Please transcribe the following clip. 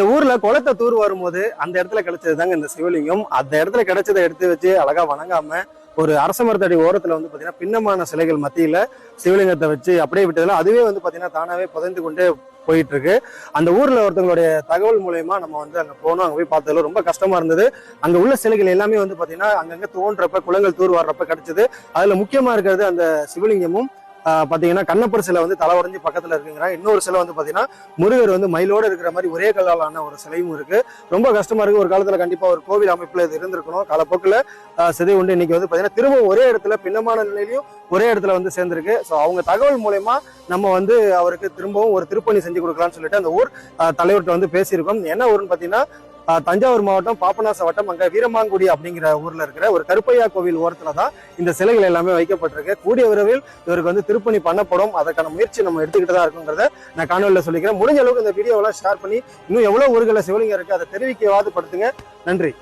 இந்த ஊர்ல குளத்தை தூர் வரும்போது அந்த இடத்துல கிடைச்சது தாங்க இந்த சிவலிங்கம். அந்த இடத்துல கிடைச்சதை எடுத்து வச்சு அழகா வணங்காம ஒரு அரச மரத்தடி ஓரத்துல வந்து பாத்தீங்கன்னா பின்னமான சிலைகள் மத்தியில சிவலிங்கத்தை வச்சு அப்படியே விட்டதுல அதுவே வந்து பாத்தீங்கன்னா தானாவே புதைந்து கொண்டே போயிட்டு இருக்கு அந்த ஊர்ல ஒருத்தவங்களுடைய தகவல் மூலயமா நம்ம வந்து அங்க போனோம் அங்க போய் பார்த்ததுல ரொம்ப கஷ்டமா இருந்தது. அங்க உள்ள சிலைகள் எல்லாமே வந்து பாத்தீங்கன்னா அங்கங்க தோன்றப்ப குளங்கள் தூர் வர்றப்ப கிடைச்சது. அதுல முக்கியமா இருக்கிறது அந்த சிவலிங்கமும் பாத்தீங்கன்னா கண்ணப்பர் சிலை வந்து தலை உறைஞ்சி பக்கத்துல இருக்குங்கிற இன்னொரு சிலை வந்து பாத்தீங்கன்னா முருகர் வந்து மயிலோட இருக்கிற மாதிரி ஒரே கல்லாலான ஒரு சிலையும் இருக்கு. ரொம்ப கஷ்டமா இருக்கு. ஒரு காலத்துல கண்டிப்பா ஒரு கோவில் அமைப்புல இது இருந்திருக்கணும். காலப்போக்கில் சிதை உண்டு. இன்னைக்கு வந்து பாத்தீங்கன்னா திரும்ப ஒரே இடத்துல பின்னமான நிலையிலையும் ஒரே இடத்துல வந்து சேர்ந்திருக்கு. ஸோ அவங்க தகவல் மூலயமா நம்ம வந்து அவருக்கு திரும்பவும் ஒரு திருப்பணி செஞ்சு கொடுக்கலாம்னு சொல்லிட்டு அந்த ஊர் தலைவர்கிட்ட வந்து பேசியிருக்கோம். என்ன ஊர்னு பாத்தீங்கன்னா தஞ்சாவூர் மாவட்டம் பாபநாச வட்டம் அங்க வீரமாங்குடி அப்படிங்கிற ஊர்ல இருக்கிற ஒரு கருப்பையா கோவில் ஓரத்துல தான் இந்த சிலைகள் எல்லாமே வைக்கப்பட்டிருக்கு. கூடிய விரைவில் இவருக்கு வந்து திருப்பணி பண்ணப்படும். அதற்கான முயற்சி நம்ம எடுத்துக்கிட்டு தான் இருக்குங்கிறத நான் காணொலியில் சொல்லிக்கிறேன். முடிஞ்ச அளவுக்கு இந்த வீடியோவெல்லாம் ஷேர் பண்ணி இன்னும் எவ்வளவு ஊர்களில் சிவலிங்கம் இருக்கு அதை தெரிவிக்கவாது படுத்துங்க. நன்றி.